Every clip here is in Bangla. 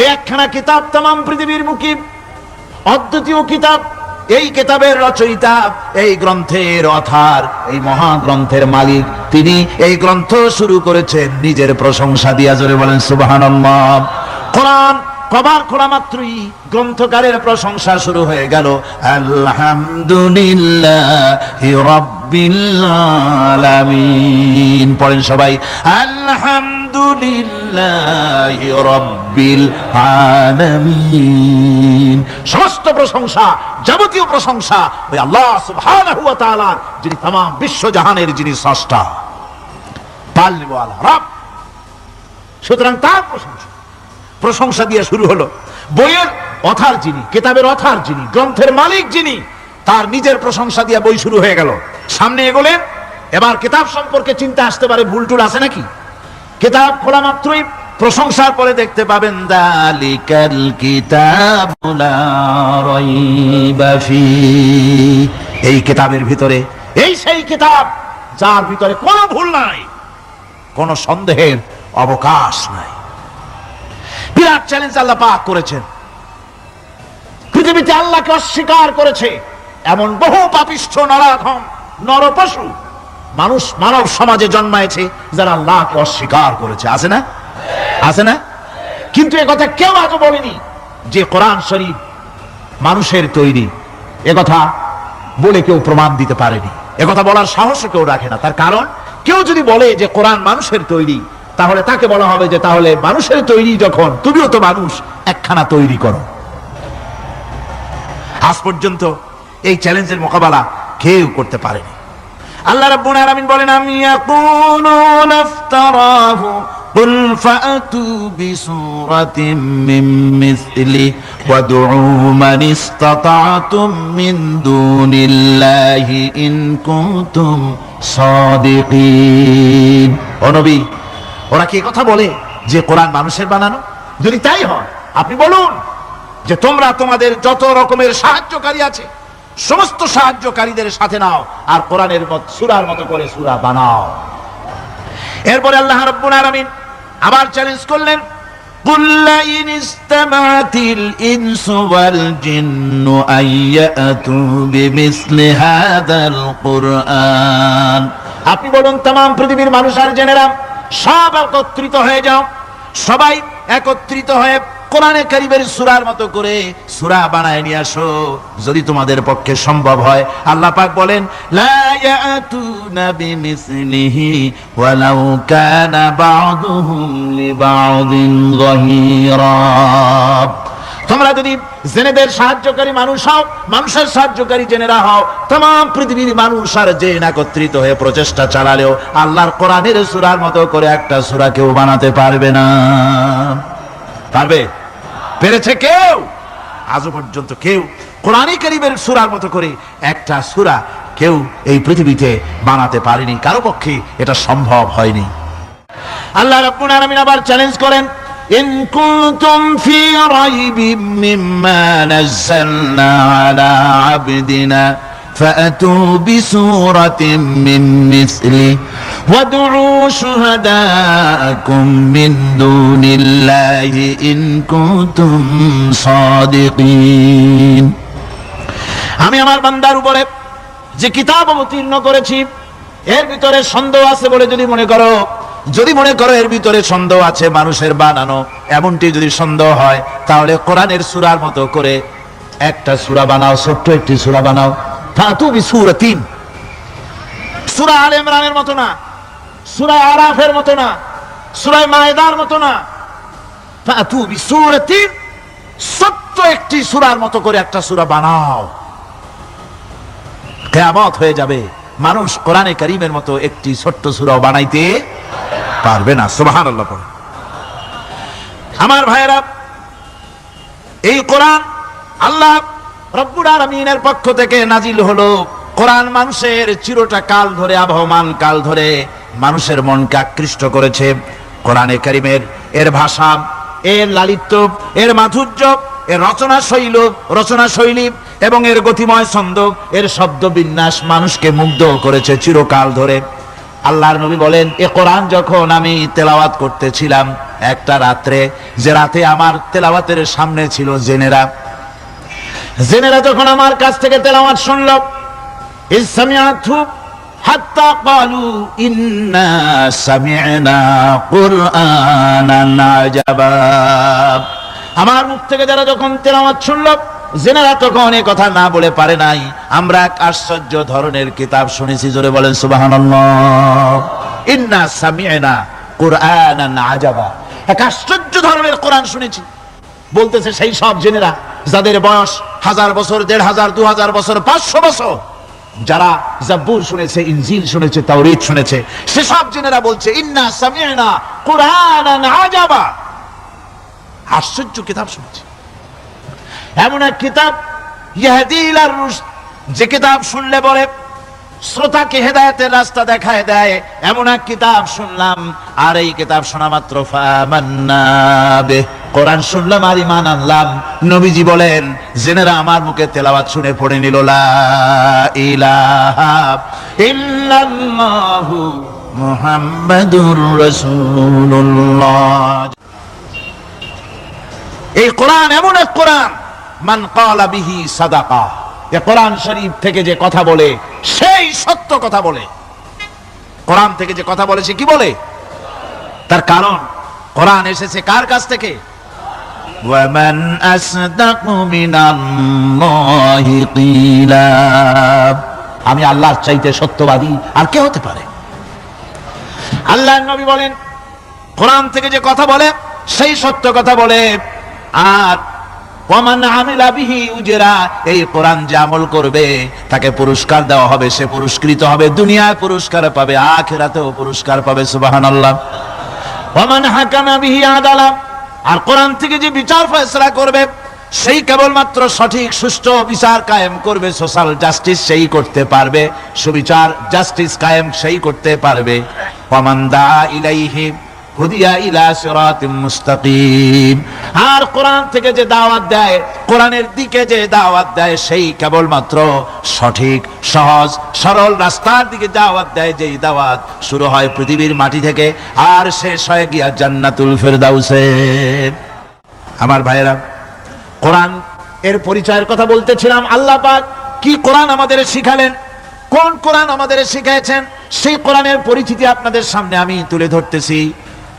এই একখানা কিতাব তাম পৃথিবীর মুখী। অদ্বিতীয় কিতাব, এই কিতাবের রচয়িতা, এই গ্রন্থের অথার, এই মহাগ্রন্থের মালিক। তিনি এই গ্রন্থ শুরু করেছেন নিজের প্রশংসা দিয়া, জোরে বলেন, সুবহানাল্লাহ। কোরআন কবার খোলা মাত্রই গ্রন্থকারের প্রশংসা শুরু হয়ে গেল। আলহামদুলিল্লাহ পড়েন সবাই, আলহামদুলিল্লাহ। সমস্ত প্রশংসা যাবতীয় প্রশংসা ওই আল্লাহ সুবহানাহু ওয়া তাআলা যিনি तमाम বিশ্ব জাহানের যিনি স্রষ্টা পালওয়ালা রব সুতরাং তার প্রশংসা প্রশংসা দিয়ে শুরু হলো বইয়ের অথার যিনি কিতাবের অথার যিনি গ্রন্থের মালিক যিনি তার নিজের প্রশংসা দিয়ে বই শুরু হয়ে গেল সামনে এগোলেন এবার কিতাব সম্পর্কে চিন্তা আসতে পারে ভুল টুল আছে নাকি কিতাব খোলা মাত্রই। প্রশংসার পরে দেখতে পাবেন, দালিকাল কিতাব এই কিতাবের ভিতরে, এই সেই কিতাব, যার ভিতরে কোনো ভুল নাই, কোনো সন্দেহের অবকাশ নাই। বিরাট চ্যালেঞ্জ আল্লাহ পাক করেছেন। পৃথিবীতে আল্লাহকে অস্বীকার করেছে, এমন বহু পাপিষ্ঠ নরাধম নর পশু মানুষ মানব সমাজে জন্মায়েছে যারা আল্লাহকে অস্বীকার করেছে। আছে না? আছে না? কিন্তু কথা কেউ আজও বলেনি যে কোরআন শরীফ মানুষের তৈরি। কথা বলে কেউ প্রমাণ দিতে পারেনি। কথা বলার সাহস কেউ রাখে না। তার কারণ, কেউ যদি বলে যে কোরআন মানুষের তৈরি, তাহলে তাকে বলা হবে যে তাহলে মানুষের তৈরি যখন, তুমিও তো মানুষ, একখানা তৈরি করো। আজ পর্যন্ত এই চ্যালেঞ্জের মোকাবেলা কেউ করতে পারেনি। আল্লাহ রাব্বুল আলামিন বলেন আমি ইয়াকুলুন ইফতারাহু قل فأتوا بسورة من مثله وادعوا من استطعتم من دون الله إن كنتم صادقين ও নবী ওরা কি কথা বলে যে কোরআন মানুষের বানানো যদি তাই হয় আপনি বলুন যে তোমরা তোমাদের যত রকমের সাহায্যকারী আছে সমস্ত সাহায্যকারীদের সাথে নাও আর কোরআনের মত সুরার মতো করে সুরা বানাও এরপরে আল্লাহ রাব্বুল আলামিন আবার চ্যালেঞ্জ করলেন قل لئن استمعت الإنس والجن أن يأتوا بمثل هذا القرآن আপনি বলুন তাম পৃথিবীর মানুষ আর জেনেরা সব একত্রিত হয়ে যাও সবাই একত্রিত হয়ে কোরআনে কারিমের সুরার মতো করে সুরা বানায় নিয়ে আসো। যদি তোমাদের পক্ষে সম্ভব হয়, আল্লাহ পাক বলেন, লা ইয়াতুনা বিমিসলিহি ওয়ালাউ কানা বা'দুহুম লিবা'দিন যাহিরা তোমরা যদি জেনেদের সাহায্যকারী মানুষ হও, মানুষের সাহায্যকারী জেনেরা হও তাম পৃথিবীর মানুষ আর জেন একত্রিত হয়ে প্রচেষ্টা চালালেও আল্লাহর কোরআনের সুরার মতো করে একটা সুরা কেউ বানাতে পারবে না। পারবে? পেরেছে কেউ আজও পর্যন্ত কেউ কোরআন করিমের সুরার মতো করে একটা সুরা কেউ এই পৃথিবীতে বানাতে পারেনি কারো পক্ষে এটা সম্ভব হয়নি আল্লাহ রাব্বুল আলামিন আবার চ্যালেঞ্জ করেন ইন কুনতুম ফি রাইবিম মিম্মা নাযালনা আলা আবদিনা فأتوا بسورة من مثله وادعوا شهداءكم من دون الله إن كنتم صادقين আমি আমার বান্দার উপরে যে কিতাব অবতীর্ণ করেছি এর ভিতরে সন্দেহ আছে বলে যদি মনে করো যদি মনে করো এর ভিতরে সন্দেহ আছে মানুষের বানানো এমনটি যদি সন্দেহ হয় তাহলে কোরআনের সুরার মতো করে একটা সুরা বানাও ছোট্ট একটি সুরা বানাও ফাতু বি সুরাতিন সুরা আল ইমরানের মতো না সুরা আরাফের মতো না সুরা মায়দার মতো না। সুরাতিন একটি সুরার মতো করে একটা সুরা বানাও। কেয়ামত হয়ে যাবে, মানুষ কোরআনে করিমের মতো একটি ছোট্ট সুরাও বানাইতে পারবে না সুবাহান আমার ভাইয়েরা, এই কোরআন আল্লাহ রব্বুর আলমিনের পক্ষ থেকে নাজিল হলো। কোরআন মানুষের চিরটা কাল ধরে, আবহমান কাল ধরে মানুষের মনকে আকৃষ্ট করেছে কোরআনে করিমের। এর ভাষা, এর লালিত্য, এর মাধুর্য, এর রচনা শৈল, রচনা শৈলী এবং এর গতিময় ছন্দ, এর শব্দ বিন্যাস মানুষকে মুগ্ধ করেছে চিরকাল ধরে। আল্লাহর নবী বলেন, এ কোরআন যখন আমি তেলাওয়াত করতেছিলাম একটা রাত্রে, যে রাতে আমার তেলাওয়াতের সামনে ছিল জেনেরা। জেনেরা যখন আমার কাছ থেকে তেলাওয়াত শুনল ইসসামিআতু হাত্তা ক্বালু ইন্না সামি'না কুরআনান আজাবা। আমার মুখ থেকে যারা যখন তেলাওয়াত শুনল, জেনারা তখন এ কথা না বলে পারে নাই। আমরা এক আশ্চর্য ধরনের কিতাব শুনেছি, জোরে বলেন সুবহানাল্লাহ। ইন্না সামি'না কুরআনান আজাবা। এক আশ্চর্য ধরনের কোরআন শুনেছি। বলতেছে সেই সব জেনেরা, যাদের বয়স হাজার বছর, দেড় হাজার, দু হাজার বছর, পাঁচশো বছর যারা জাব্বুর শুনেছে, ইনজিল শুনেছে তাওরীত শুনেছে, সেসব জেনেরা বলছে, ইন্না সামি'না কুরআনান আজাবা। আশ্চর্য কিতাব শুনেছি। এমন এক কিতাব, ইয়াহদি ইলার রুশদ যে কিতাব শুনলে বলে, শ্রোতাকে হেদায়তের রাস্তা দেখায় দেয়, এমন এক কিতাব শুনলাম, আর এই কিতাব শোনা মাত্র ফামান্না কোরআন শুনলাম, আর ইমান আনলাম। নবীজি বলেন, জেনেরা আমার মুখে তেলাওয়াত শুনে পড়ে নিল মুহাম্মাদুর রাসূলুল্লাহ। এই কোরআন এমন এক কোরআন, মান কালা বিহি সাদাকা। এ কোরআন শরীফ থেকে যে কথা বলে, সেই সত্য কথা বলে। কোরআন থেকে যে কথা বলে, সে কি বলে? তার কারণ, কোরআন এসেছে কার কাছ থেকে? ওয়ামান আসদাকু মিনাল্লাহি কিলা আমি আল্লাহর চাইতে সত্যবাদী আর কে হতে পারে? আল্লাহর নবী বলেন, কোরআন থেকে যে কথা বলে সেই সত্য কথা বলে। আর ওয়ামান আমিলা বিহি উজরা, এই কোরআন যে আমল করবে, তাকে পুরস্কার দেওয়া হবে, সে পুরস্কৃত হবে, দুনিয়ায় পুরস্কার পাবে, আখিরাতেও পুরস্কার পাবে, সুবহানাল্লাহ। ওয়ামান হাকামা বিহি আদালা আর কোরআন থেকে যে বিচার ফয়সলা করবে, সেই কেবলমাত্র সঠিক, সুষ্ঠু বিচার কায়েম করবে, সোশ্যাল জাস্টিস সেই করতে পারবে, সুবিচার জাস্টিস কায়েম সেই করতে পারবে। ওয়ামান দা ইলাইহি, হুদিয়া ইলা সিরাতিম মুস্তাকিম। আর কোরআন থেকে যে দাওয়াত দেয়, কোরআনের দিকে যে দাওয়াত দেয়, সেই কেবলমাত্র সঠিক, সহজ, সরল রাস্তার দিকে দাওয়াত দেয়, যেই দাওয়াত শুরু হয় পৃথিবীর মাটি থেকে আর শেষ হয় গিয়া জান্নাতুল ফেরদাউসে। আমার ভাইয়েরা, কোরআন এর পরিচয়ের কথা বলতেছিলাম, আল্লাহ পাক কি কোরআন আমাদের শিখালেন, কোন কোরআন আমাদের শিখাইছেন, সেই কোরআনের পরিচিতি আপনাদের সামনে আমি তুলে ধরতেছি।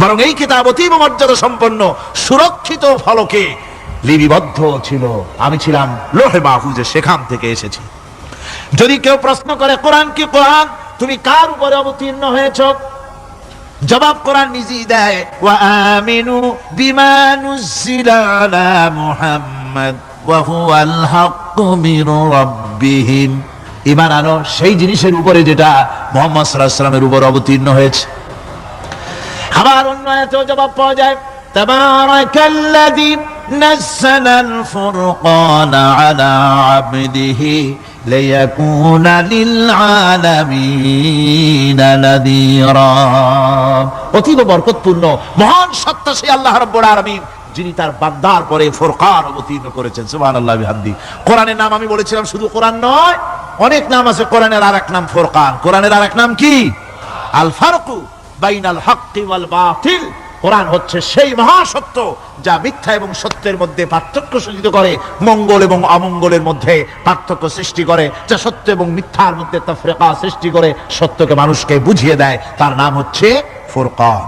বরং এই কিতাব অতীব মর্যাদা সম্পন্ন, সুরক্ষিত ফলকে লিপিবদ্ধ ছিল। আমি ছিলাম লোহে মাহফুজে, সেখান থেকে এসেছি। যদি কেউ প্রশ্ন করে, কোরআন কি কোরআন? তুমি কার উপরে অবতীর্ণ হয়েছ? জবাব কোরআন নিজেই দেয়, ওয়া আমিনু বিমা নুজিলা আলা মুহাম্মদ, ওয়া হুয়াল হাক্কু মির রাব্বিহিম। ঈমান আনো, সেই জিনিসের উপরে যেটা মুহাম্মদ সাল্লাল্লাহু আলাইহি সাল্লামের উপর অবতীর্ণ হয়েছে। আয়াতেও জবাব পাওয়া যায় তাবারাকাল্লাযী نزل الفرقان على عبده ليكون للعالمين نذيرا অতীব বরকতপূর্ণ মহান সত্তা সেই আল্লাহ রাব্বুল আলামিন যিনি তার বান্দার পরে ফোরকান অবতীর্ণ করেছেন সুবহানাল্লাহ বিহামদি কোরআনের নাম আমি বলেছিলাম শুধু কোরআন নয় অনেক নাম আছে কোরআনের আরেক নাম ফোরকান কোরআনের আরেক নাম কি আল ফারকু বাইনাল হাক্কি ওয়াল বাতিল। কোরআন হচ্ছে সেই মহাসত্য যা মিথ্যা এবং সত্যের মধ্যে পার্থক্য সূচিত করে, মঙ্গল এবং অমঙ্গলের মধ্যে পার্থক্য সৃষ্টি করে, যা সত্য এবং মিথ্যার মধ্যে তাফরিকা সৃষ্টি করে, সত্যকে মানুষকে বুঝিয়ে দেয়। তার নাম হচ্ছে ফুরকান।